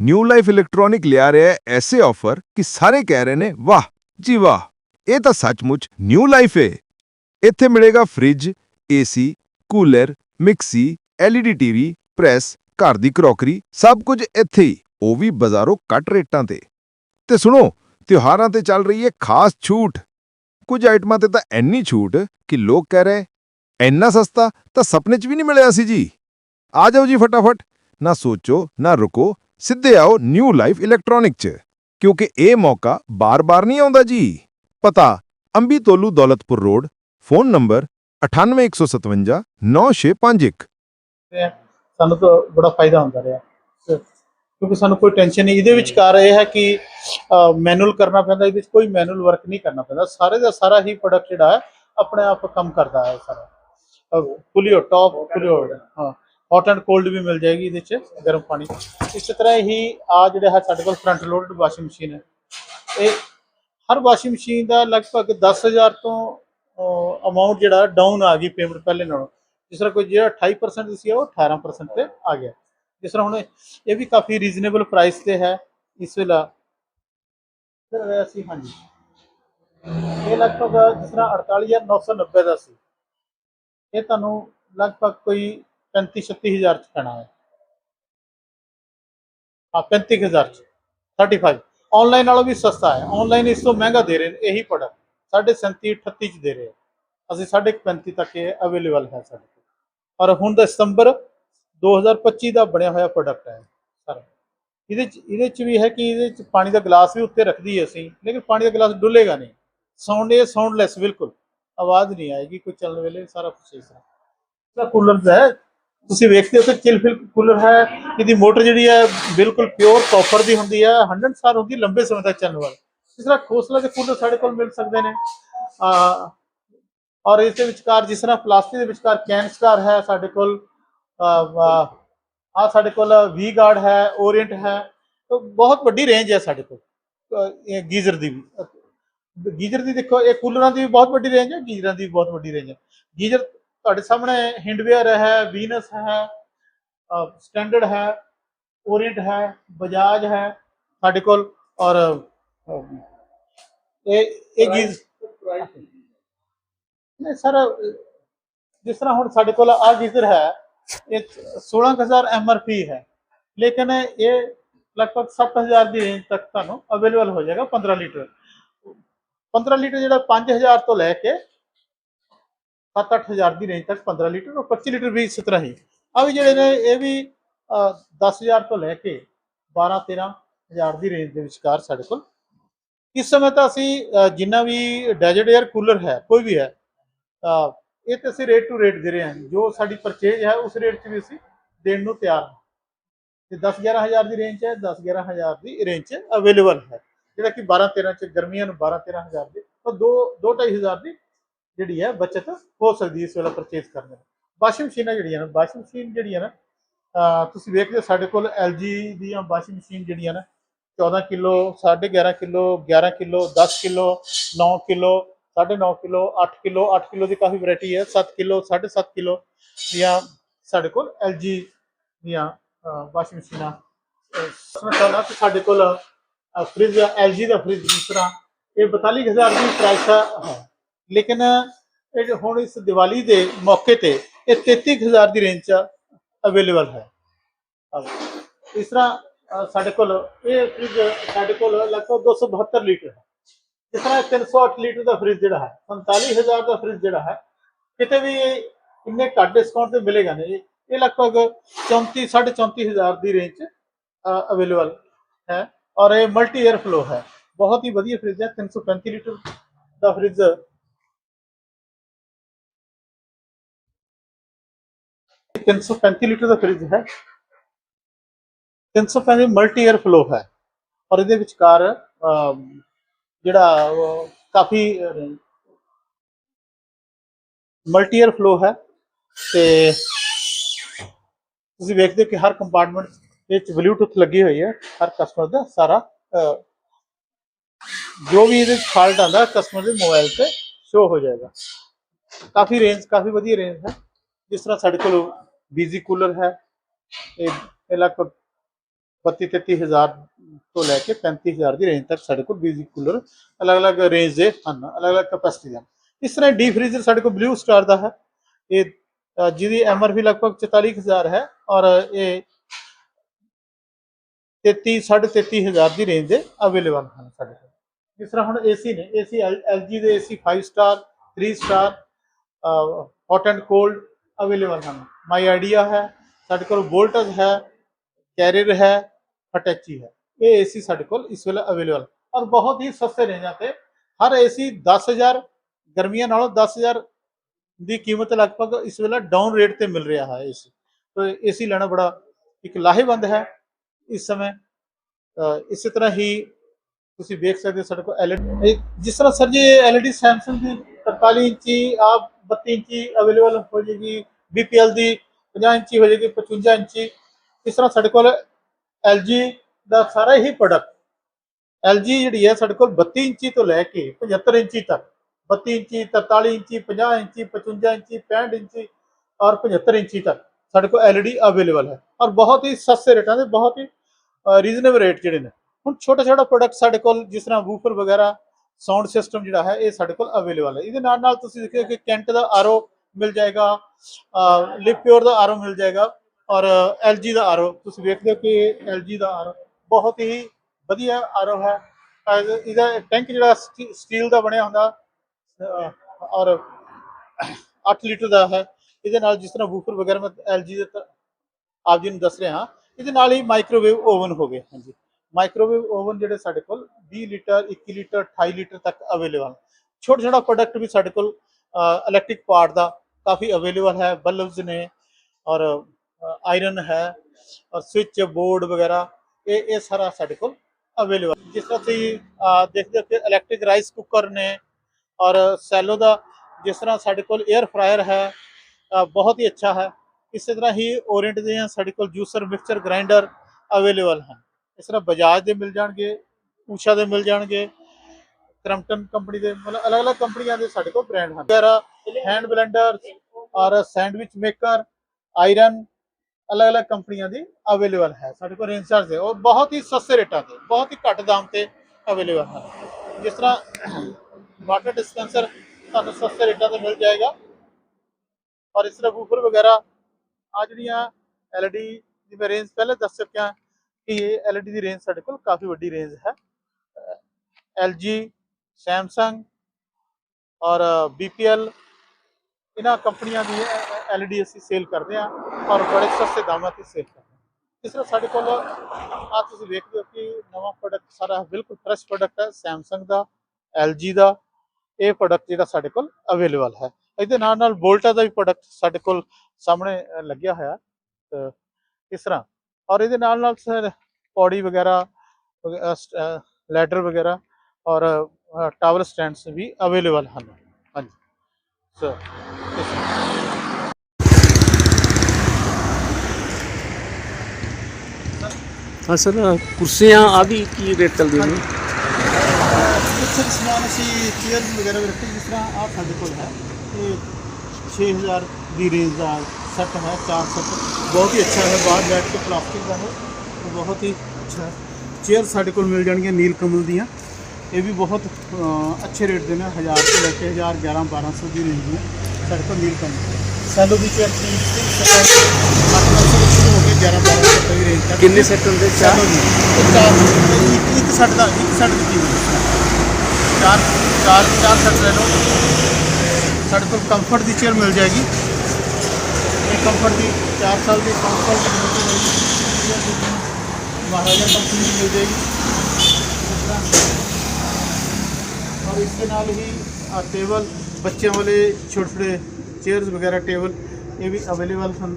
New life electronic ਲਿਆ ਰਿਹਾ ਹੈ ਐਸੇ ਆਫਰ ਕਿ ਸਾਰੇ ਕਹਿ ਰਹੇ ਨੇ, ਵਾਹ, ਜੀ ਵਾਹ, ਇਹ ਤਾਂ ਸੱਚਮੁੱਚ ਨਿਊ ਲਾਈਫ ਹੈ ਇੱਥੇ ਮਿਲੇਗਾ fridge, AC, cooler, mixie LED TV, press, ਘਰ ਦੀ ਕਰੋਕਰੀ, ਸਭ ਕੁਝ ਇੱਥੇ ਹੀ, ਉਹ ਵੀ ਬਾਜ਼ਾਰੋਂ ਘੱਟ ਰੇਟਾਂ ਤੇ। ਤੇ ਸੁਣੋ, ਤਿਉਹਾਰਾਂ ਤੇ ਚੱਲ ਰਹੀ ਹੈ ਖਾਸ ਛੂਟ। ਕੁਝ ਆਈਟਮਾਂ ਤੇ ਤਾਂ ਇੰਨੀ ਛੂਟ ਕਿ ਲੋਕ ਕਹਿ ਰਹੇ, ਇੰਨਾ ਸਸਤਾ ਤਾਂ ਸੁਪਨੇ 'ਚ ਵੀ ਨਹੀਂ ਮਿਲਿਆ ਸੀ ਜੀ। ਆ ਜਾਓ ਜੀ ਫਟਾਫਟ, ਨਾ ਸੋਚੋ, ਨਾ ਰੁਕੋ ਸਿੱਧੇ ਆਓ ਨਿਊ ਲਾਈਫ ਇਲੈਕਟ੍ਰੋਨਿਕ 'ਚ, ਕਿਉਂਕਿ ਇਹ ਮੌਕਾ ਬਾਰ-ਬਾਰ ਨਹੀਂ ਆਉਂਦਾ ਜੀ। ਪਤਾ ਅੰਬੀ ਤੋਲੂ ਦੌਲਤਪੁਰ ਰੋਡ, ਫੋਨ ਨੰਬਰ 98157 9651 ਹੈ ਸਾਨੂੰ ਤਾਂ ਬੜਾ ਫਾਇਦਾ ਹੁੰਦਾ ਰਿਹਾ। ਕਿਉਂਕਿ ਸਾਨੂੰ ਕੋਈ ਟੈਨਸ਼ਨ ਨਹੀਂ, ਇਹਦੇ ਵਿੱਚ ਇਹ ਹੈ ਕਿ ਮੈਨੂਅਲ ਕਰਨਾ ਪੈਂਦਾ, ਇਹਦੇ ਵਿੱਚ ਕੋਈ ਮੈਨੂਅਲ ਵਰਕ ਨਹੀਂ ਕਰਨਾ ਪੈਂਦਾ। ਸਾਰੇ ਦਾ ਸਾਰਾ ਹੀ ਪ੍ਰੋਡਕਟ ਜਿਹੜਾ ਹੈ, ਆਪਣੇ ਆਪ ਕੰਮ ਕਰਦਾ ਹੈ ਸਾਰਾ। ਫੁੱਲੀ ਟੌਪ ਫੁੱਲੀ ਹਾਂ। ਹੌਟ ਐਂਡ ਕੋਲਡ ਵੀ ਮਿਲ ਜਾਏਗੀ ਇਹਦੇ ਚ, ਗਰਮ ਪਾਣੀ ਇਸੇ ਤਰ੍ਹਾਂ ਹੀ ਆ ਜਿਹੜਾ ਹੈ ਸਾਡੇ ਕੋਲ ਫਰੰਟ ਲੋਡਡ ਵਾਸ਼ਿੰਗ ਮਸ਼ੀਨ ਹੈ। ਇਹ ਹਰ ਵਾਸ਼ਿੰਗ ਮਸ਼ੀਨ ਦਾ ਲਗਭਗ 10000 ਤੋਂ ਅਮਾਉਂਟ ਜਿਹੜਾ ਡਾਊਨ ਆ ਗਈ ਪੇਮੈਂਟ ਪਹਿਲੇ ਨਾਲੋਂ। ਜਿਸ ਤਰ੍ਹਾਂ ਕੋਈ ਜਿਹੜਾ 28% ਸੀ, ਉਹ 18% ਤੇ ਆ ਗਿਆ। ਜਿਸ ਤਰ੍ਹਾਂ ਹੁਣ ਇਹ ਵੀ ਕਾਫੀ ਰੀਜ਼ਨੇਬਲ ਪ੍ਰਾਈਸ ਤੇ ਹੈ ਇਸ ਵੇਲਾ। ਅਸੀਂ, ਹਾਂਜੀ। ਇਹ ਲਗਭਗ ਜਿਸ ਤਰ੍ਹਾਂ 48990 ਦਾ ਸੀ। ਇਹ ਤੁਹਾਨੂੰ ਲਗਭਗ ਕੋਈ 35 36000 ਚ ਪੈਣਾ ਹੈ। ਹਾਂ 35000 ਚ। 35 ਆਨਲਾਈਨ ਨਾਲੋਂ ਵੀ ਸਸਤਾ ਹੈ। ਆਨਲਾਈਨ ਇਸ ਤੋਂ ਮਹਿੰਗਾ ਦੇ ਰਹੇ ਨੇ, ਇਹੀ ਪ੍ਰੋਡਕਟ 37 38 ਚ ਦੇ ਰਹੇ ਆ ਅਸੀਂ 35 ਤੱਕ ਇਹ ਅਵੇਲੇਬਲ ਹੈ ਸਾਡੇ ਕੋਲ। ਔਰ ਹੁਣ ਦਾ ਸਤੰਬਰ 2025 ਦਾ ਬਣਿਆ ਹੋਇਆ ਪ੍ਰੋਡਕਟ ਹੈ ਸਰ। ਇਹਦੇ ਚ ਇਹਦੇ ਚ ਵੀ ਹੈ ਕਿ ਇਹਦੇ ਚ ਪਾਣੀ ਦਾ ਗਲਾਸ ਵੀ ਉੱਤੇ ਰੱਖਦੀ ਹੈ ਅਸੀਂ, ਲੇਕਿਨ ਪਾਣੀ ਦਾ ਗਲਾਸ ਡੁੱਲੇਗਾ ਨਹੀਂ। ਸਾਊਂਡ ਇਹ ਸਾਊਂਡਲੈਸ ਬਿਲਕੁਲ। ਆਵਾਜ਼ ਨਹੀਂ ਆਏਗੀ, ਕੋਈ ਚੱਲਣ ਵੇਲੇ ਸਾਰਾ ਕੁਝ ਇਸ ਤਰ੍ਹਾਂ। ਕੂਲਰ ਹੈ। ਤੁਸੀਂ ਵੇਖਦੇ ਹੋ ਕਿ ਚਿਲ ਫਿਲ ਕੂਲਰ ਹੈ, ਇਹਦੀ ਮੋਟਰ ਜਿਹੜੀ ਹੈ ਬਿਲਕੁਲ ਪਿਓਰ ਕਾਪਰ ਦੀ ਹੁੰਦੀ ਹੈ 100 ਸਾਲ ਹੁੰਦੀ ਲੰਬੇ ਸਮੇਂ ਤੱਕ ਚੱਲਣ ਵਾਲੀ। ਇਸ ਤਰ੍ਹਾਂ ਖੋਸਲਾ ਦੇ ਕੂਲਰ ਸਾਡੇ ਕੋਲ ਮਿਲ ਸਕਦੇ ਨੇ। ਆ ਔਰ ਇਸ ਦੇ ਵਿਚਕਾਰ ਜਿਸ ਤਰ੍ਹਾਂ ਪਲਾਸਟਿਕ ਦੇ ਵਿਚਕਾਰ ਕੈਨਸਟਾਰ ਹੈ ਸਾਡੇ ਕੋਲ ਆ ਸਾਡੇ ਕੋਲ ਵੀ ਗਾਰਡ ਹੈ ਓਰੀਐਂਟ ਹੈ, ਤਾਂ ਬਹੁਤ ਵੱਡੀ ਰੇਂਜ ਹੈ ਸਾਡੇ ਕੋਲ ਗੀਜ਼ਰ ਦੀ ਵੀ। ਗੀਜ਼ਰ ਦੀ ਦੇਖੋ, ਇਹ ਕੂਲਰਾਂ ਦੀ ਵੀ ਬਹੁਤ ਵੱਡੀ ਰੇਂਜ ਹੈ, ਗੀਜ਼ਰਾਂ ਦੀ ਵੀ ਬਹੁਤ ਵੱਡੀ ਰੇਂਜ ਹੈ। ਗੀਜ਼ਰ ਤੁਹਾਡੇ ਸਾਹਮਣੇ ਹਿੰਡਵੇਅਰ ਹੈ ਵੀਨਸ ਹੈ ਸਟੈਂਡਰਡ ਹੈ ਓਰੀਐਂਟ ਹੈ ਬਜਾਜ ਹੈ ਸਾਡੇ ਕੋਲ ਔਰ ਇਹ ਇਹ ਗੀਜ਼ ਨਹੀਂ ਸਰ ਜਿਸ ਤਰ੍ਹਾਂ ਹੁਣ ਸਾਡੇ ਕੋਲ ਆ ਗੀਜ਼ਰ ਹੈ ਇਹ 16000 ਐਮਆਰਪੀ ਹੈ। ਲੇਕਿਨ ਇਹ ਲਗਭਗ 7000 ਦੀ ਰੇਂਜ ਤੱਕ ਤੁਹਾਨੂੰ ਅਵੇਲੇਬਲ ਹੋ ਜਾਏਗਾ 15 ਲੀਟਰ। 15 ਲੀਟਰ ਜਿਹੜਾ 5000 ਤੋਂ ਲੈ ਕੇ 7-8000 ਦੀ ਰੇਂਜ ਤੱਕ 15 ਲੀਟਰ ਔਰ 25 ਲੀਟਰ ਵੀ ਇਸੇ ਤਰ੍ਹਾਂ ਹੀ। ਆ ਵੀ ਜਿਹੜੇ ਨੇ ਇਹ ਵੀ ਅਹ, 10000 ਤੋਂ ਲੈ ਕੇ 12-13000 ਦੀ ਰੇਂਜ ਦੇ ਵਿਚਕਾਰ ਸਾਡੇ ਕੋਲ। ਇਸ ਸਮੇਂ ਤਾਂ ਅਸੀਂ ਜਿੰਨਾ ਵੀ ਡੈਜ਼ਰਟ 에ਅਰ ਕੂਲਰ ਹੈ ਕੋਈ ਵੀ ਹੈ ਇਹ ਤੇ ਅਸੀਂ ਰੇਟ ਟੂ ਰੇਟ ਦੇ ਰਹੇ ਹਾਂ। ਜੋ ਸਾਡੀ ਪਰਚੇਜ ਹੈ ਉਸ ਰੇਟ 'ਚ ਵੀ ਅਸੀਂ ਦੇਣ ਨੂੰ ਤਿਆਰ ਹਾਂ। ਤੇ 10-11000 ਦੀ ਰੇਂਜ 'ਚ ਹੈ 10-11000 ਦੀ ਰੇਂਜ 'ਚ ਅਵੇਲੇਬਲ ਹੈ। ਜਿਹੜਾ ਕਿ 12-13 ਚ ਗਰਮੀਆਂ ਨੂੰ 12-13000 ਦੀ ਉਹ 2 2-2500 ਦੀ ਜਿਹੜੀ ਹੈ ਬਚਤ ਹੋ ਸਕਦੀ ਹੈ ਇਸ ਵੇਲੇ ਪਰਚੇਸ ਕਰਨ ਨਾਲ ਵਾਸ਼ਿੰਗ ਮਸ਼ੀਨਾਂ ਜਿਹੜੀਆਂ ਨੇ, ਵਾਸ਼ਿੰਗ ਮਸ਼ੀਨ ਜਿਹੜੀਆਂ ਨੇ ਤੁਸੀਂ ਵੇਖਦੇ ਹੋ ਸਾਡੇ ਕੋਲ LG ਦੀਆਂ ਵਾਸ਼ਿੰਗ ਮਸ਼ੀਨ ਜਿਹੜੀਆਂ ਨੇ 14 kilo 11.5 kilo 11 kilo 10 kilo 9 kilo 9.5 kilo 8 kilo 8 kilo ਦੀ ਕਾਫੀ ਵੈਰਾਈਟੀ ਹੈ। 7 ਕਿਲੋ 7.5 ਕਿਲੋ ਦੀਆਂ ਸਾਡੇ ਕੋਲ LG ਦੀਆਂ ਵਾਸ਼ਿੰਗ ਮਸ਼ੀਨਾਂ ਸਮਝਣਾ ਚਾਹੁੰਦਾ ਕਿ ਸਾਡੇ ਕੋਲ ਫ੍ਰਿਜ LG ਦਾ ਫ੍ਰਿਜ ਜਿਸ ਤਰ੍ਹਾਂ ਇਹ 42000 ਦੀ ਪ੍ਰਾਈਸ ਹੈ ਲੇਕਿਨ ਇਹ ਹੁਣ ਇਸ ਦੀਵਾਲੀ ਦੇ ਮੌਕੇ ਤੇ ਇਹ 33000 ਦੀ ਰੇਂਜ ਚ ਅਵੇਲੇਬਲ ਹੈ। ਇਸ ਤਰ੍ਹਾਂ ਸਾਡੇ ਕੋਲ ਇਹ ਫ੍ਰਿਜ ਸਾਡੇ ਕੋਲ ਲਗਭਗ 272 ਲੀਟਰ ਹੈ। ਜਿਸ ਤਰ੍ਹਾਂ ਇਹ 308 ਲੀਟਰ ਦਾ ਫ੍ਰਿਜ ਜਿਹੜਾ ਹੈ 45000 ਦਾ ਫ੍ਰਿਜ ਜਿਹੜਾ ਹੈ, ਕਿਤੇ ਵੀ ਇੰਨੇ ਘੱਟ ਡਿਸਕਾਊਂਟ ਤੇ ਮਿਲੇਗਾ ਨਹੀਂ। ਇਹ- ਇਹ ਲਗਭਗ 34 34000 ਦੀ ਰੇਂਜ ਚ ਅਵੇਲੇਬਲ ਹੈ ਔਰ ਇਹ ਮਲਟੀ 에ਅਰ ਫਲੋ ਹੈ। ਬਹੁਤ ਹੀ ਵਧੀਆ ਫ੍ਰਿਜ ਹੈ। 335 ਲੀਟਰ ਦਾ ਫ੍ਰਿਜ ਤਿੰਨ ਸੌ ਪੈਂਤੀ ਲੀਟਰ ਦਾ ਫ੍ਰਿਜ ਹੈ। 335 ਮਲਟੀ 에ਅਰ ਫਲੋ ਹੈ। ਔਰ ਇਹਦੇ ਵਿਚਕਾਰ ਜਿਹੜਾ ਕਾਫੀ ਮਲਟੀ 에ਅਰ ਫਲੋ ਹੈ। ਤੇ ਤੁਸੀਂ ਵੇਖਦੇ ਹੋ ਕਿ ਹਰ ਕੰਪਾਰਟਮੈਂਟ ਵਿੱਚ ਬਲੂਟੁੱਥ ਲੱਗੀ ਹੋਈ ਹੈ। ਹਰ ਕਸਟਮਰ ਦਾ ਸਾਰਾ ਜੋ ਵੀ ਇਹਦੇ ਫਾਲਟ ਆਂਦਾ ਕਸਟਮਰ ਦੇ ਮੋਬਾਈਲ ਤੇ ਸ਼ੋ ਹੋ ਜਾਏਗਾ। ਕਾਫੀ ਰੇਂਜ ਕਾਫੀ ਵਧੀਆ ਰੇਂਜ ਹੈ। ਜਿਸ ਤਰ੍ਹਾਂ ਸਾਡੇ ਕੋਲ ਬੀਜ਼ੀ ਕੂਲਰ ਹੈ। ਇਹ ਇਹ ਲਗਭਗ 32 33000 ਤੋਂ ਲੈ ਕੇ 35000 ਦੀ ਰੇਂਜ ਤੱਕ ਸਾਡੇ ਕੋਲ ਬੀਜੀ ਕੂਲਰ ਅਲੱਗ-ਅਲੱਗ ਰੇਂਜ ਦੇ ਹਨ ਅਲੱਗ-ਅਲੱਗ ਕਪੈਸਿਟੀ ਦੇ ਹਨ। ਇਸ ਤਰ੍ਹਾਂ ਡੀਪ ਫ੍ਰੀਜ਼ਰ ਸਾਡੇ ਕੋਲ ਬਲੂ ਸਟਾਰ ਦਾ ਹੈ। ਇਹ ਅ, ਜਿਹਦੀ ਐਮਆਰਪੀ ਲਗਭਗ 44000 ਹੈ ਔਰ ਇਹ 33 33000 ਦੀ ਰੇਂਜ ਦੇ ਅਵੇਲੇਬਲ ਹਨ ਸਾਡੇ ਕੋਲ। ਜਿਸ ਤਰ੍ਹਾਂ ਹੁਣ ਏਸੀ ਨੇ ਏਸੀ LG ਦੇ AC 5 star 3 star hot and cold available ਹਨ। ਮਾਈ ਆਈਡੀਆ ਹੈ, ਸਾਡੇ ਕੋਲ ਵੋਲਟਸ ਹੈ, ਕੈਰੀਅਰ ਹੈ ਹਟੈਚੀ ਹੈ। ਇਹ ਏਸੀ ਸਾਡੇ ਕੋਲ ਇਸ ਵੇਲੇ ਅਵੇਲੇਬਲ। ਔਰ ਬਹੁਤ ਹੀ ਸਸਤੇ ਰੇਂਜਾਂ ਤੇ ਹਰ ਏਸੀ 10000 ਗਰਮੀਆਂ ਨਾਲੋਂ 10000 ਦੀ ਕੀਮਤ ਲਗਭਗ ਇਸ ਵੇਲੇ ਡਾਊਨ ਰੇਟ ਤੇ ਮਿਲ ਰਿਹਾ ਹੈ ਏਸੀ। ਤੋ ਏਸੀ ਲੈਣਾ ਬੜਾ ਇੱਕ ਲਾਹੇਵੰਦ ਹੈ। ਇਸ ਸਮੇਂ ਇਸੇ ਤਰ੍ਹਾਂ ਹੀ ਤੁਸੀਂ ਵੇਖ ਸਕਦੇ ਹੋ ਸਾਡੇ ਕੋਲ LED ਜਿਸ ਤਰ੍ਹਾਂ ਸਰ ਜੀ LED ਸੈਮਸੰਗ ਦੀ 43 ਇੰਚੀ ਆਪ 32 ਇੰਚੀ ਅਵੇਲੇਬਲ ਹੋ ਜਾਏਗੀ। BPL ਦੀ 50 ਇੰਚੀ ਹੋ ਜਾਏਗੀ 55 ਇੰਚੀ। ਇਸ ਤਰ੍ਹਾਂ ਸਾਡੇ ਕੋਲ LG ਦਾ ਸਾਰਾ ਹੀ ਪ੍ਰੋਡਕਟ LG ਜਿਹੜੀ ਹੈ ਸਾਡੇ ਕੋਲ 32 ਇੰਚੀ ਤੋਂ ਲੈ ਕੇ 75 ਇੰਚੀ ਤੱਕ। 32 ਇੰਚੀ 43 ਇੰਚੀ 50 ਇੰਚੀ 55 ਇੰਚੀ 65 ਇੰਚੀ ਔਰ 75 ਇੰਚੀ ਤੱਕ ਸਾਡੇ ਕੋਲ LED ਅਵੇਲੇਬਲ ਹੈ। ਔਰ ਬਹੁਤ ਹੀ ਸਸਤੇ ਰੇਟਾਂ ਦੇ, ਬਹੁਤ ਹੀ ਰੀਜ਼ਨੇਬਲ ਰੇਟ ਜਿਹੜੇ ਨੇ। ਹੁਣ ਛੋਟਾ ਛੋਟਾ ਪ੍ਰੋਡਕਟ ਸਾਡੇ ਕੋਲ ਜਿਸ ਤਰ੍ਹਾਂ ਵੂਫਰ ਵਗੈਰਾ ਸਾਊਂਡ ਸਿਸਟਮ ਜਿਹੜਾ ਹੈ, ਇਹ ਸਾਡੇ ਕੋਲ ਅਵੇਲੇਬਲ ਹੈ। ਇਹਦੇ ਨਾਲ ਨਾਲ ਤੁਸੀਂ ਦੇਖਿਓ ਕਿ ਕੈਂਟ ਦਾ ਆਰਓ ਮਿਲ ਜਾਏਗਾ ਲਿਪਿਓਰ ਦਾ ਆਰਓ ਮਿਲ ਜਾਏਗਾ ਔਰ LG ਦਾ ਆਰਓ ਤੁਸੀਂ ਵੇਖਦੇ ਹੋ ਕਿ LG ਦਾ ਆਰਓ ਬਹੁਤ ਹੀ ਵਧੀਆ ਆਰਓ ਹੈ। ਇਹਦਾ ਟੈਂਕ ਜਿਹੜਾ ਸਟੀ- ਸਟੀਲ ਦਾ ਬਣਿਆ ਹੁੰਦਾ ਔਰ 8 ਲੀਟਰ ਦਾ ਹੈ। ਇਹਦੇ ਨਾਲ ਜਿਸ ਤਰ੍ਹਾਂ ਵੂਫਰ ਵਗੈਰਾ ਮੈਂ LG ਦੇ ਆਪ ਜੀ ਨੂੰ ਦੱਸ ਰਿਹਾ ਹਾਂ। ਇਹਦੇ ਨਾਲ ਹੀ ਮਾਈਕ੍ਰੋਵੇਵ ਓਵਨ ਹੋ ਗਏ, ਹਾਂਜੀ। ਮਾਈਕ੍ਰੋਵੇਵ ਓਵਨ ਜਿਹੜੇ ਸਾਡੇ ਕੋਲ 20 ਲੀਟਰ 21 ਲੀਟਰ 28 ਲੀਟਰ ਤੱਕ ਅਵੇਲੇਬਲ ਛੋਟਾ ਛੋਟਾ ਪ੍ਰੋਡਕਟ ਵੀ ਸਾਡੇ ਕੋਲ ਇਲੈਕਟ੍ਰਿਕ ਪਾਰਟ ਦਾ ਕਾਫੀ ਅਵੇਲੇਬਲ ਹੈ ਬਲਬਸ ਨੇ ਔਰ ਆਇਰਨ ਹੈ ਔਰ ਸਵਿਚ ਬੋਰਡ ਵਗੈਰਾ ਇਹ ਇਹ ਸਾਰਾ ਸਾਡੇ ਕੋਲ ਅਵੇਲੇਬਲ ਜਿਸ ਤਰ੍ਹਾਂ ਤੁਸੀਂ ਅਹ, ਦੇਖਦੇ ਹੋ ਕਿ ਇਲੈਕਟ੍ਰਿਕ ਰਾਈਸ ਕੁੱਕਰ ਨੇ ਔਰ ਸੈਲੋ ਦਾ ਜਿਸ ਤਰ੍ਹਾਂ ਸਾਡੇ ਕੋਲ 에ਅਰ ਫਰਾਇਰ ਹੈ ਅਹ, ਬਹੁਤ ਹੀ ਅੱਛਾ ਹੈ ਇਸੇ ਤਰ੍ਹਾਂ ਹੀ ਓਰੀਐਂਟ ਦੇ ਸਾਡੇ ਕੋਲ ਜੂਸਰ ਮਿਕਸਚਰ ਗ੍ਰਾਈਂਡਰ ਅਵੇਲੇਬਲ ਹਨ ਇਸ ਤਰ੍ਹਾਂ ਬਜਾਜ ਦੇ ਮਿਲ ਜਾਣਗੇ ਊਸ਼ਾ ਦੇ ਮਿਲ ਜਾਣਗੇ ਕਰਮਟਨ ਕੰਪਨੀ ਦੇ ਮਤਲਬ ਅਲੱਗ-ਅਲੱਗ ਕੰਪਨੀਆਂ ਦੇ ਸਾਡੇ ਕੋਲ ਬ੍ਰਾਂਡ ਹਨ। ਵਗੈਰਾ ਹੈਂਡ ਬਲੈਂਡਰ ਔਰ ਸੈਂਡਵਿਚ ਮੇਕਰ ਆਇਰਨ ਅਲੱਗ-ਅਲੱਗ ਕੰਪਨੀਆਂ ਦੀ ਅਵੇਲੇਬਲ ਹੈ। ਸਾਡੇ ਕੋਲ ਰੇਂਜ ਚਾਰਜ ਹੈ। ਉਹ ਬਹੁਤ ਹੀ ਸਸਤੇ ਰੇਟਾਂ ਤੇ, ਬਹੁਤ ਹੀ ਘੱਟ ਦਾਮ ਤੇ ਅਵੇਲੇਬਲ ਹਨ। ਜਿਸ ਤਰ੍ਹਾਂ ਵਾਟਰ ਡਿਸਪੈਂਸਰ ਤੁਹਾਨੂੰ ਸਸਤੇ ਰੇਟਾਂ ਤੇ ਮਿਲ ਜਾਏਗਾ। ਔਰ ਇਸ ਤਰ੍ਹਾਂ ਬੂਫਰ ਵਗੈਰਾ ਆ ਜਿਹੜੀਆਂ LED ਦੀ ਮੈਂ ਰੇਂਜ ਪਹਿਲੇ ਦੱਸ ਚੁੱਕਿਆ ਕਿ ਇਹ LED ਦੀ ਰੇਂਜ ਸਾਡੇ ਕੋਲ ਕਾਫੀ ਵੱਡੀ ਰੇਂਜ ਹੈ। LG ਸੈਮਸੰਗ ਔਰ BPL ਇਹਨਾਂ ਕੰਪਨੀਆਂ ਦੀ LED ਅਸੀਂ ਸੇਲ ਕਰਦੇ ਹਾਂ ਔਰ ਬੜੇ ਸਸਤੇ ਦਾਮਾਂ ਤੇ ਸੇਲ ਕਰਦੇ ਹਾਂ। ਇਸ ਤਰ੍ਹਾਂ ਸਾਡੇ ਕੋਲ ਆ ਤੁਸੀਂ ਵੇਖਦੇ ਹੋ ਕਿ ਨਵਾਂ ਪ੍ਰੋਡਕਟ ਸਾਰਾ ਬਿਲਕੁਲ ਫਰੈਸ਼ ਪ੍ਰੋਡਕਟ ਹੈ ਸੈਮਸੰਗ ਦਾ LG ਦਾ, ਇਹ ਪ੍ਰੋਡਕਟ ਜਿਹੜਾ ਸਾਡੇ ਕੋਲ ਅਵੇਲੇਬਲ ਹੈ। ਇਹਦੇ ਨਾਲ ਨਾਲ ਵੋਲਟਾ ਦਾ ਵੀ ਪ੍ਰੋਡਕਟ ਸਾਡੇ ਕੋਲ ਸਾਹਮਣੇ ਲੱਗਿਆ ਹੋਇਆ। ਇਸ ਤਰ੍ਹਾਂ ਔਰ ਇਹਦੇ ਨਾਲ ਨਾਲ ਸਰ ਪੌੜੀ ਵਗੈਰਾ ਲੈਡਰ ਵਗੈਰਾ ਔਰ ਟਾਵਲ ਸਟੈਂਡਸ ਵੀ ਅਵੇਲੇਬਲ ਹਨ। ਹਾਂਜੀ। ਸਰ ਹਾਂ ਸਰ ਕੁਰਸੀਆਂ ਆ ਵੀ ਕੀ ਰੇਟ ਚੱਲਦੀ ਨੇ? ਕੁਝ ਸਮਾਨ ਅਸੀਂ ਚੇਅਰ ਵਗੈਰਾ ਵੀ ਰੱਖੇ ਜਿਸ ਤਰ੍ਹਾਂ ਆਹ ਸਾਡੇ ਕੋਲ ਹੈ। ਇਹ 6000 ਦੀ ਰੇਂਜ ਦਾ ਸੈੱਟ ਹੈ ਚਾਰ ਸੈੱਟ ਬਹੁਤ ਹੀ ਅੱਛਾ ਹੈ ਬਾਹਰ ਬੈਠ ਕੇ ਪਲਾਸਟਿਕ ਦਾ ਹੈ। ਬਹੁਤ ਹੀ ਅੱਛਾ। ਚੇਅਰ ਸਾਡੇ ਕੋਲ ਮਿਲ ਜਾਣਗੀਆਂ ਨੀਲ ਕਮਲ ਦੀਆਂ। ਇਹ ਵੀ ਬਹੁਤ ਅ, ਅੱਛੇ ਰੇਟ ਦੇ ਨੇ 1000 ਤੋਂ ਲੈ ਕੇ 1000 11 1200 ਦੀ ਰੇਂਜ ਨੇ। ਸਾਡੇ ਕੋਲ ਨੀਲ ਕਮਲ ਸੈਲੋ ਦੀ ਚੇਅਰ ਸੀ ਸੈਟ ਸ਼ੁਰੂ ਹੋ ਕੇ 11 1200 ਤੱਕ ਦੀ ਰੇਂਜ ਤੱਕ ਕਿੰਨੇ ਸੈੱਟ ਹੁੰਦੇ? ਚਾਰ? ਚਲੋ ਜੀ ਇਹ ਚਾਰ ਇੱਕ ਇੱਕ ਸੈੱਟ ਦਾ ਇੱਕ ਸੈੱਟ ਦੀ ਕੀਮਤ ਹੈ। ਚਾਰ ਚਾਰ ਚਾਰ ਸੈੱਟ ਲੈ ਲਓ। ਸਾਡੇ ਕੋਲ ਕੰਫਰਟ ਦੀ ਚੇਅਰ ਮਿਲ ਜਾਏਗੀ ਇਹ ਕੰਫਰਟ ਦੀ 4 ਸਾਲ ਦੀ ਕੰਫਰਟ ਦੀ ਮਿਲ ਜਾਏਗੀ ਮਹਾਰਾਜਾ ਕੰਪਨੀ ਦੀ ਮਿਲ ਜਾਏਗੀ ਇਸ ਤਰ੍ਹਾਂ। ਔਰ ਇਸ ਦੇ ਨਾਲ ਹੀ ਆ ਟੇਬਲ ਬੱਚਿਆਂ ਵਾਲੇ ਛੋਟੇ ਛੋਟੇ ਚੇਅਰਸ ਵਗੈਰਾ ਟੇਬਲ ਇਹ ਵੀ ਅਵੇਲੇਬਲ ਹਨ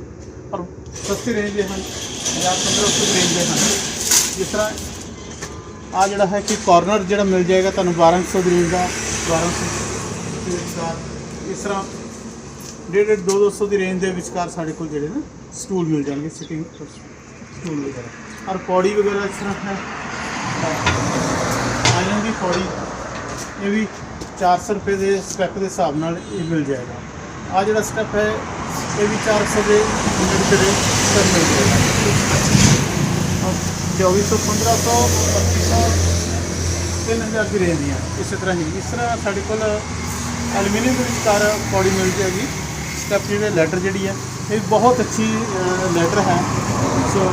ਔਰ ਸਸਤੀ ਰੇਂਜ ਦੇ ਹਨ 1000 1500 ਦੀ ਰੇਂਜ ਦੇ ਹਨ। ਜਿਸ ਤਰ੍ਹਾਂ ਆ ਜਿਹੜਾ ਹੈ ਕਿ ਕਾਰਨਰ ਜਿਹੜਾ ਮਿਲ ਜਾਏਗਾ ਤੁਹਾਨੂੰ 1200 ਦੀ ਰੇਂਜ ਦਾ 1200 ਦੇ ਵਿਚਕਾਰ। ਇਸ ਤਰ੍ਹਾਂ ਡੇਢ ਡੇਢ 2 200 ਦੀ ਰੇਂਜ ਦੇ ਵਿਚਕਾਰ ਸਾਡੇ ਕੋਲ ਜਿਹੜੇ ਨੇ ਸਟੂਲ ਮਿਲ ਜਾਣਗੇ ਸਿਟਿੰਗ ਸਟੂਲ ਵਗੈਰਾ ਔਰ ਪੌੜੀ ਵਗੈਰਾ ਇਸ ਤਰ੍ਹਾਂ ਹੈ। ਇਹ ਵੀ 400 ਰੁਪਏ ਦੇ ਸਟੈਪ ਦੇ ਹਿਸਾਬ ਨਾਲ ਇਹ ਮਿਲ ਜਾਏਗਾ। ਆ ਜਿਹੜਾ ਸਟੈਪ ਹੈ, ਇਹ ਵੀ 400 ਦੇ ਰੁਪਏ ਦੇ ਸਟੈਪ ਮਿਲ ਜਾਏਗਾ। ਔਰ 2400 1500 2500 3000 ਦੀ ਰੇਂਜ ਦੀਆਂ, ਇਸੇ ਤਰ੍ਹਾਂ ਹੀ। ਇਸ ਤਰ੍ਹਾਂ ਸਾਡੇ ਕੋਲ ਐਲੂਮੀਨੀਅਮ ਦੇ ਵਿਚਕਾਰ ਬੋਡੀ ਮਿਲ ਜਾਏਗੀ। ਸਟੈਪ ਜਿਹੜੇ ਲੈਟਰ ਜਿਹੜੀ ਹੈ, ਇਹ ਬਹੁਤ ਅੱਛੀ ਲੈਟਰ ਹੈ। ਸੋ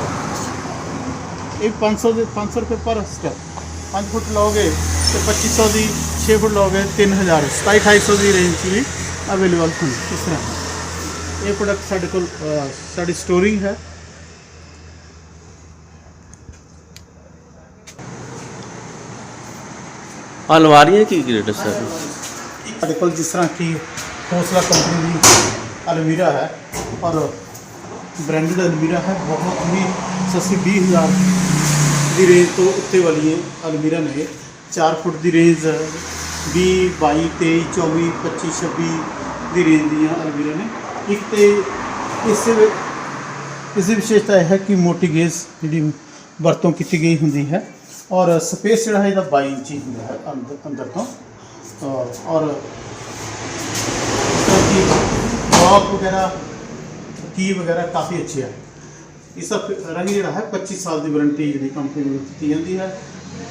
ਇਹ 500 ਦੇ 500 ਰੁਪਏ ਪਰ ਸਟੈਪ 5 ਫੁੱਟ ਲਓਗੇ ਤੇ 2500 ਦੀ 6 ਫੁੱਟ ਲਓਗੇ 3000 2700 ਦੀ ਰੇਂਜ 'ਚ ਵੀ ਅਵੇਲੇਬਲ ਹਨ ਇਸ ਤਰ੍ਹਾਂ ਇਹ ਪ੍ਰੋਡਕਟ ਸਾਡੇ ਕੋਲ ਅ, ਸਾਡੀ ਸਟੋਰਿੰਗ ਹੈ ਅਲਮਾਰੀਆਂ ਕੀ ਰੇਟ ਹੈ ਸਰ ਸਾਡੇ ਕੋਲ ਜਿਸ ਤਰ੍ਹਾਂ ਕਿ ਹੌਸਲਾ ਕੰਪਨੀ ਦੀ ਅਲਮੀਰਾ ਹੈ ਔਰ ਬ੍ਰਾਂਡਡ ਅਲਮੀਰਾ ਹੈ ਬਹੁਤ ਹੀ ਸਸਤੀ 20000 ਦੀ ਰੇਂਜ ਤੋਂ ਉੱਤੇ ਵਾਲੀ ਇਹ ਅਲਮੀਰਾ ਨੇ 4 ਫੁੱਟ ਦੀ ਰੇਂਜ ਵੀਹ, ਬਾਈ 23 24 25 26 ਦੀ ਰੇਂਜ ਦੀਆਂ ਅਲਮੀਰਾ ਨੇ। ਇੱਕ ਤੇ ਇਸ ਇਸ ਦੀ ਵਿਸ਼ੇਸ਼ਤਾ ਇਹ ਹੈ ਕਿ ਮੋਟੀ ਗੇਜ ਜਿਹੜੀ ਵਰਤੋਂ ਕੀਤੀ ਗਈ ਹੁੰਦੀ ਹੈ ਔਰ ਸਪੇਸ ਜਿਹੜਾ ਹੈ ਇਹਦਾ 22 ਇੰਚੀ ਹੁੰਦਾ ਹੈ ਅੰਦਰ ਅੰਦਰ ਤੋਂ। ਔਰ ਔਰ ਕਿ ਲੌਕ ਵਗੈਰਾ ਕੀ ਵਗੈਰਾ ਕਾਫੀ ਅੱਛੇ ਹੈ। ਇਸ ਰੰਗ ਜਿਹੜਾ ਹੈ 25 ਸਾਲ ਦੀ ਵਾਰੰਟੀ ਜਿਹੜੀ ਕੰਪਨੀ ਵੱਲੋਂ ਦਿੱਤੀ ਜਾਂਦੀ ਹੈ।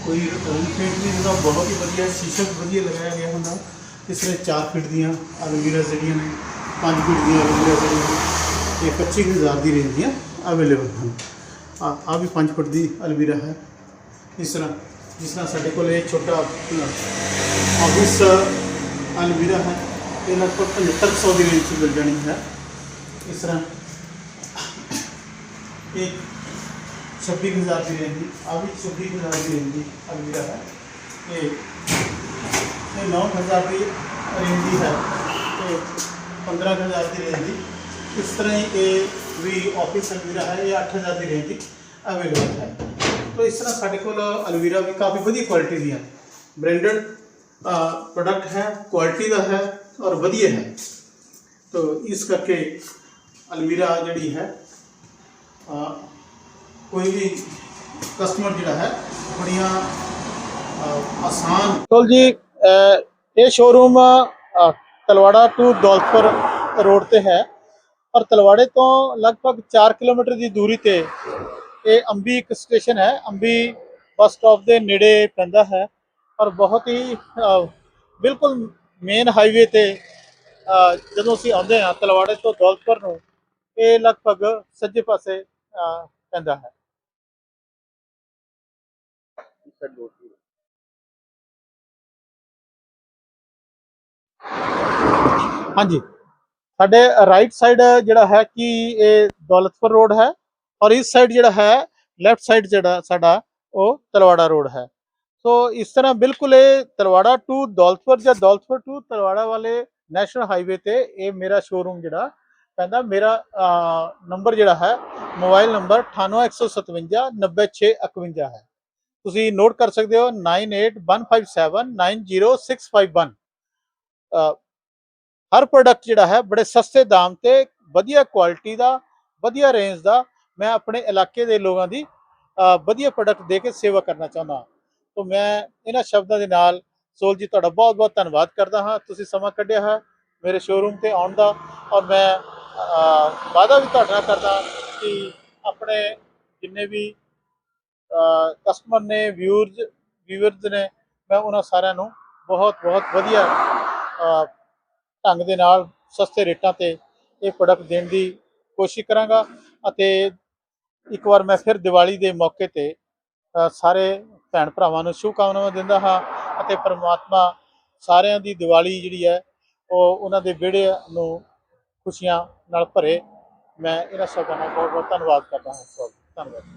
ਕੋਈ ਰੰਗ ਪੇਂਟ ਵੀ ਇਹਦਾ ਬਹੁਤ ਹੀ ਵਧੀਆ ਸ਼ੀਸ਼ਾ ਵੀ ਵਧੀਆ ਲਗਾਇਆ ਗਿਆ ਹੁੰਦਾ। ਇਸ ਤਰ੍ਹਾਂ 4 ਫਿਟ ਦੀਆਂ ਅਲਮੀਰਾ ਜਿਹੜੀਆਂ ਨੇ 5 ਫਿਟ ਦੀਆਂ ਅਲਮੀਰਾ ਜਿਹੜੀਆਂ ਨੇ, ਇਹ 25000 ਦੀ ਰੇਂਜ ਦੀਆਂ ਅਵੇਲੇਬਲ ਹਨ। ਆ ਆ ਵੀ 5 ਫੁੱਟ ਦੀ ਅਲਮੀਰਾ ਹੈ। ਇਸ ਤਰ੍ਹਾਂ, ਜਿਸ ਤਰ੍ਹਾਂ ਸਾਡੇ ਕੋਲ ਇਹ ਛੋਟਾ, ਆਫਿਸ ਅਲਮੀਰਾ ਹੈ, ਇਹ ਲਗਭਗ 7500 ਦੀ ਰੇਂਜ 'ਚ ਮਿਲ ਜਾਣੀ ਹੈ। ਇਸ ਤਰ੍ਹਾਂ, ਇਹ 26000 ਦੀ ਰੇਂਜ ਦੀ ਆ ਵੀ 26000 ਦੀ ਰੇਂਜ ਦੀ ਅਲਮੀਰਾ ਹੈ। ਇਹ ਇਹ 9000 ਦੀ ਰੇਂਜ ਦੀ ਹੈ ਤੇ 15000 ਦੀ ਰੇਂਜ ਦੀ ਇਸ ਤਰ੍ਹਾਂ ਹੀ ਇਹ ਵੀ ਆਫਿਸ ਅਲਮੀਰਾ ਹੈ, ਇਹ 8000 ਦੀ ਰੇਂਜ ਦੀ ਅਵੇਲੇਬਲ ਹੈ। ਤੋ ਇਸ ਤਰ੍ਹਾਂ ਸਾਡੇ ਕੋਲ ਅਲਮੀਰਾ ਵੀ ਕਾਫੀ ਵਧੀਆ ਕੁਆਲਿਟੀ ਦੀਆਂ ਬ੍ਰਾਂਡਡ ਪ੍ਰੋਡਕਟ ਹੈ ਕੁਆਲਿਟੀ ਦਾ ਹੈ ਔਰ ਵਧੀਆ ਹੈ। ਤੋ ਇਸ ਕਰਕੇ ਅਲਮੀਰਾ ਜਿਹੜੀ ਹੈ ਕੋਈ ਵੀ ਕਸਟਮਰ ਜਿਹੜਾ ਹੈ, ਬੜੀਆਂ ਆਸਾਨ ਕੋਲ ਜੀ ਇਹ showroom Talwara to Daulatpur road ਤੇ ਹੈ। ਔਰ ਤਲਵਾੜੇ ਤੋਂ ਲਗਭਗ 4 ਕਿਲੋਮੀਟਰ ਦੀ ਦੂਰੀ ਤੇ ਇਹ ਅੰਬੀ ਇੱਕ ਸਟੇਸ਼ਨ ਹੈ। ਅੰਬੀ ਬੱਸ ਸਟਾਪ ਦੇ ਨੇੜੇ ਪੈਂਦਾ ਹੈ। ਔਰ ਬਹੁਤ ਹੀ ਬਿਲਕੁਲ ਮੇਨ ਹਾਈਵੇ ਤੇ ਜਦੋਂ ਅਸੀਂ ਆਉਂਦੇ ਹਾਂ ਤਲਵਾੜੇ ਤੋਂ ਦੌਲਤਪੁਰ ਨੂੰ, ਇਹ ਲਗਭਗ ਸੱਜੇ ਪਾਸੇ ਪੈਂਦਾ ਹੈ। ਹਾਂਜੀ ਸਾਡੇ ਰਾਈਟ ਸਾਈਡ ਜਿਹੜਾ ਹੈ ਕਿ ਇਹ ਦੌਲਤਪੁਰ ਰੋਡ ਹੈ ਔਰ ਇਸ ਸਾਈਡ ਜਿਹੜਾ ਹੈ ਲੈਫਟ ਸਾਈਡ ਜਿਹੜਾ ਸਾਡਾ ਉਹ ਤਲਵਾੜਾ ਰੋਡ ਹੈ ਸੋ ਇਸ ਤਰ੍ਹਾਂ ਬਿਲਕੁਲ ਇਹ ਤਲਵਾੜਾ ਟੂ ਦੌਲਤਪੁਰ ਜਾਂ ਦੌਲਤਪੁਰ ਟੂ ਤਲਵਾੜਾ ਵਾਲੇ ਨੈਸ਼ਨਲ ਹਾਈਵੇ ਤੇ ਇਹ ਮੇਰਾ ਸ਼ੋਰੂਮ ਜਿਹੜਾ ਪੈਂਦਾ ਮੇਰਾ ਨੰਬਰ ਜਿਹੜਾ ਹੈ ਮੋਬਾਈਲ ਨੰਬਰ 98157 90651 ਹੈ ਤੁਸੀਂ ਨੋਟ ਕਰ ਸਕਦੇ ਹੋ 9815790651 ਅ, ਹਰ ਪ੍ਰੋਡਕਟ ਜਿਹੜਾ ਹੈ ਬੜੇ ਸਸਤੇ ਦਾਮ ਤੇ ਵਧੀਆ ਕੁਆਲਿਟੀ ਦਾ ਵਧੀਆ ਰੇਂਜ ਦਾ ਮੈਂ ਆਪਣੇ ਇਲਾਕੇ ਦੇ ਲੋਕਾਂ ਦੀ ਵਧੀਆ ਪ੍ਰੋਡਕਟ ਦੇ ਕੇ ਸੇਵਾ ਕਰਨਾ ਚਾਹੁੰਦਾ ਹਾਂ। ਤੋਂ ਮੈਂ ਇਹਨਾਂ ਸ਼ਬਦਾਂ ਦੇ ਨਾਲ ਸੋਲ ਜੀ ਤੁਹਾਡਾ ਬਹੁਤ ਬਹੁਤ ਧੰਨਵਾਦ ਕਰਦਾ ਹਾਂ। ਤੁਸੀਂ ਸਮਾਂ ਕੱਢਿਆ ਹੈ ਮੇਰੇ ਸ਼ੋਰੂਮ ਤੇ ਆਉਣ ਦਾ ਔਰ ਮੈਂ ਵਾਅਦਾ ਵੀ ਤੁਹਾਡਾ ਕਰਦਾ ਕਿ ਆਪਣੇ ਜਿੰਨੇ ਵੀ ਕਸਟਮਰ ਨੇ ਵਿਊਅਰਸ ਵਿਊਅਰਸ ਨੇ, ਮੈਂ ਉਹਨਾਂ ਸਾਰਿਆਂ ਨੂੰ ਬਹੁਤ ਬਹੁਤ ਵਧੀਆ ਢੰਗ ਦੇ ਨਾਲ ਸਸਤੇ ਰੇਟਾਂ ਤੇ ਇਹ ਪ੍ਰੋਡਕਟ ਦੇਣ ਦੀ ਕੋਸ਼ਿਸ਼ ਕਰਾਂਗਾ ਅਤੇ ਇੱਕ ਵਾਰ ਮੈਂ ਫਿਰ ਦੀਵਾਲੀ ਦੇ ਮੌਕੇ ਤੇ ਸਾਰੇ ਭੈਣ ਭਰਾਵਾਂ ਨੂੰ ਸ਼ੁਭਕਾਮਨਾਵਾਂ ਦਿੰਦਾ ਹਾਂ ਅਤੇ ਪ੍ਰਮਾਤਮਾ ਸਾਰਿਆਂ ਦੀ ਦੀਵਾਲੀ ਜਿਹੜੀ ਹੈ, ਉਹ ਉਹਨਾਂ ਦੇ ਵਿਹੜੇ ਨੂੰ ਖੁਸ਼ੀਆਂ ਨਾਲ ਭਰੇ। ਮੈਂ ਇਹਨਾਂ ਸ਼ਬਦਾਂ ਨਾਲ ਬਹੁਤ ਬਹੁਤ ਧੰਨਵਾਦ ਕਰਦਾ ਹਾਂ। ਧੰਨਵਾਦ।